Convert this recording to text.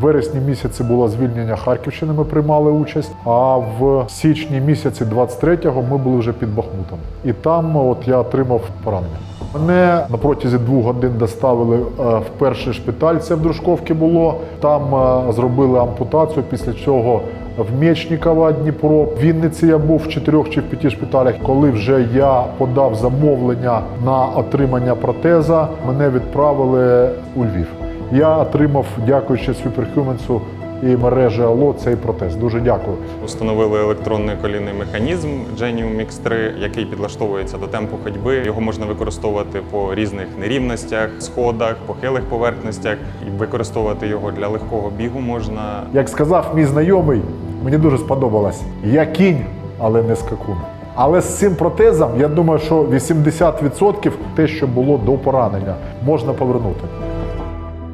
Вересні місяці було звільнення Харківщини, ми приймали участь. А в січні місяці 23-го ми були вже під Бахмутом. І там от я отримав поранення. Мене на протязі двох годин доставили е, в перший шпиталь. Це в Дружковці було. Там е, зробили ампутацію. Після чого в Мечникова Дніпро. В Вінниці я був в чотирьох чи в п'яти шпиталях. Коли вже я подав замовлення на отримання протеза, мене відправили у Львів. Я отримав, дякуючи Superhumans і мережі Алло, цей протез. Дуже дякую. Установили електронний колінний механізм Genium Mix3, який підлаштовується до темпу ходьби. Його можна використовувати по різних нерівностях, сходах, похилих поверхностях. І використовувати його для легкого бігу можна. Як сказав мій знайомий, мені дуже сподобалось. Я кінь, але не скакун. Але з цим протезом я думаю, що 80% те, що було до поранення, можна повернути.